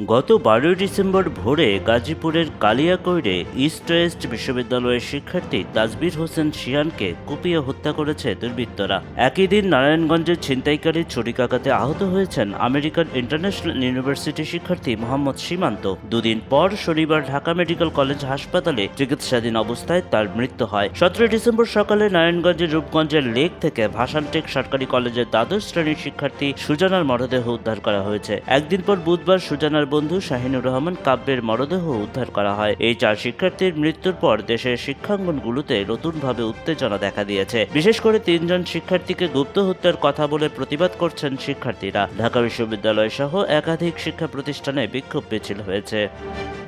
গত বারোই ডিসেম্বর ভোরে গাজীপুরের কালিয়াকৈরে ইস্ট ওয়েস্ট বিশ্ববিদ্যালয়ের শিক্ষার্থী তাজবির হোসেন শিয়ানকে কুপিয়ে হত্যা করেছে দুর্বৃত্তরা। একই দিন নারায়ণগঞ্জের ছিনতাইকারী ছুরিকাঘাতে আহত হয়েছেন আমেরিকান ইন্টারন্যাশনাল ইউনিভার্সিটি শিক্ষার্থী মোহাম্মদ সীমান্ত। দুদিন পর শনিবার ঢাকা মেডিকেল কলেজ হাসপাতালে চিকিৎসাধীন অবস্থায় তার মৃত্যু হয়। সতেরোই ডিসেম্বর সকালে নারায়ণগঞ্জের রূপগঞ্জের লেক থেকে ভাসানটেক সরকারি কলেজের দ্বাদশ শ্রেণির শিক্ষার্থী সুজানার মরদেহ উদ্ধার করা হয়েছে। একদিন পর বুধবার সুজানার বন্ধু শাহিনুর রহমান কাব্যের মরদেহ উদ্ধার করা হয়। এই চার শিক্ষার্থীর মৃত্যুর পর দেশের শিক্ষাঙ্গনগুলোতে নতুনভাবে উত্তেজনা দেখা দিয়েছে। বিশেষ করে তিনজন শিক্ষার্থীকে গুপ্ত হত্যার কথা বলে প্রতিবাদ করছেন শিক্ষার্থীরা। ঢাকা বিশ্ববিদ্যালয় সহ একাধিক শিক্ষা প্রতিষ্ঠানে বিক্ষোভ মিছিল হয়েছে।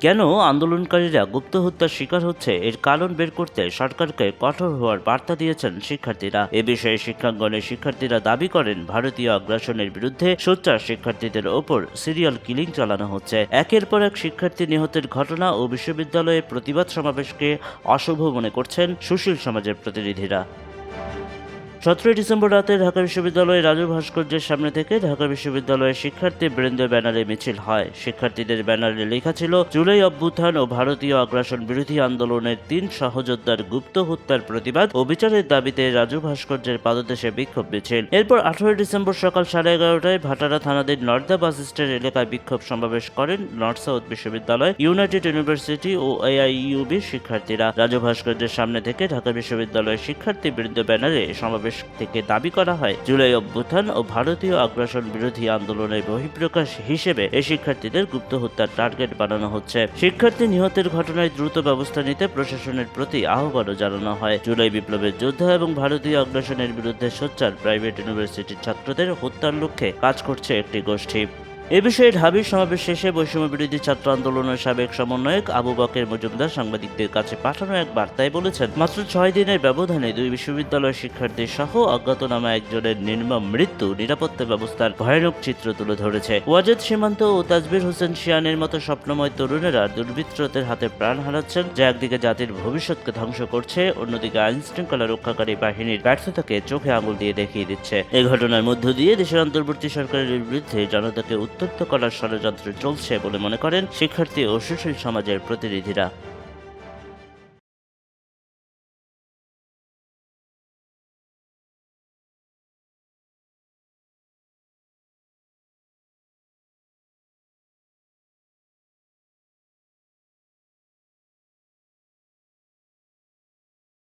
কেন আন্দোলনকারীরা গুপ্ত হত্যার শিকার হচ্ছে এর কারণ বের করতে সরকারকে কঠোর হওয়ার বার্তা দিয়েছেন শিক্ষার্থীরা। এ বিষয়ে শিক্ষাঙ্গনের শিক্ষার্থীরা দাবি করেন, ভারতীয় আগ্রাসনের বিরুদ্ধে সোচ্চার শিক্ষার্থীদের ওপর সিরিয়াল কিলিং চালানো হচ্ছে। একের পর এক শিক্ষার্থী নিহতের ঘটনা ও বিশ্ববিদ্যালয়ে প্রতিবাদ সমাবেশকে অশুভ মনে করছেন সুশীল সমাজের প্রতিনিধিরা। সতেরোই ডিসেম্বর রাতে ঢাকা বিশ্ববিদ্যালয়ের রাজু ভাস্কর্যের সামনে থেকে ঢাকা বিশ্ববিদ্যালয়ের শিক্ষার্থী বৃন্দ ব্যানারে মিছিল হয়। শিক্ষার্থীদের ব্যানারে লেখা ছিল, জুলাই অভ্যুত্থান ও ভারতীয় আগ্রাসন বিরোধী আন্দোলনের তিন সহযোদ্ধার গুপ্ত হত্যার প্রতিবাদ ও বিচারের দাবিতে রাজু ভাস্কর্যের পাদদেশে বিক্ষোভ মিছিল। এরপর আঠারোই ডিসেম্বর সকাল সাড়ে এগারোটায় ভাটারা থানাদের নর্দা বাস স্ট্যান্ড এলাকায় বিক্ষোভ সমাবেশ করেন নর্থ সাউথ বিশ্ববিদ্যালয়, ইউনাইটেড ইউনিভার্সিটি ও এআইইউবির শিক্ষার্থীরা। রাজু ভাস্কর্যের সামনে থেকে ঢাকা বিশ্ববিদ্যালয়ের শিক্ষার্থী বৃন্দ ব্যানারে সমাবেশ থেকে দাবি করা হয়, জুলাই অভ্যুত্থান ও ভারতীয় আগ্রাসন বিরোধী আন্দোলনের বহিঃপ্রকাশ হিসেবে এই শিক্ষার্থীদের গুপ্ত হত্যার টার্গেট বানানো হচ্ছে। শিক্ষার্থী নিহতের ঘটনায় দ্রুত ব্যবস্থা নিতে প্রশাসনের প্রতি আহ্বানও জানানো হয়। জুলাই বিপ্লবের যোদ্ধা এবং ভারতীয় আগ্রাসনের বিরুদ্ধে সোচ্চার প্রাইভেট ইউনিভার্সিটির ছাত্রদের হত্যার লক্ষ্যে কাজ করছে একটি গোষ্ঠী। এ বিষয়ে ঢাবির সমাবেশ শেষে বৈষম্য বিরোধী ছাত্র আন্দোলনের সাবেক সমন্বয়ক আবু বকের মজুমদার সাংবাদিকদের কাছে পাঠানো এক বার্তায় বলেছেন, মাত্র ছয় দিনের ব্যবধানে দুই বিশ্ববিদ্যালয়ের শিক্ষার্থী সহ অজ্ঞাতনামা একজনের নির্মম মৃত্যু নিরাপত্তা ব্যবস্থার ভয়ানক চিত্র তুলে ধরেছে। ওয়াজেদ সীমান্ত ও তাজবির হোসেন শিয়ানের মতো স্বপ্নময় তরুণেরা দুর্বৃত্তদের হাতে প্রাণ হারাচ্ছেন, যা একদিকে জাতির ভবিষ্যৎকে ধ্বংস করছে, অন্যদিকে আইন শৃঙ্খলা রক্ষাকারী বাহিনীর ব্যর্থতাকে চোখে আঙুল দিয়ে দেখিয়ে দিচ্ছে। এ ঘটনার মধ্য দিয়ে দেশের অন্তর্বর্তী সরকারের বিরুদ্ধে জনতাকে উত্তপ্ত করার ষড়যন্ত্র চলছে বলে মনে করেন শিক্ষার্থী ও সুশীল সমাজের প্রতিনিধিরা।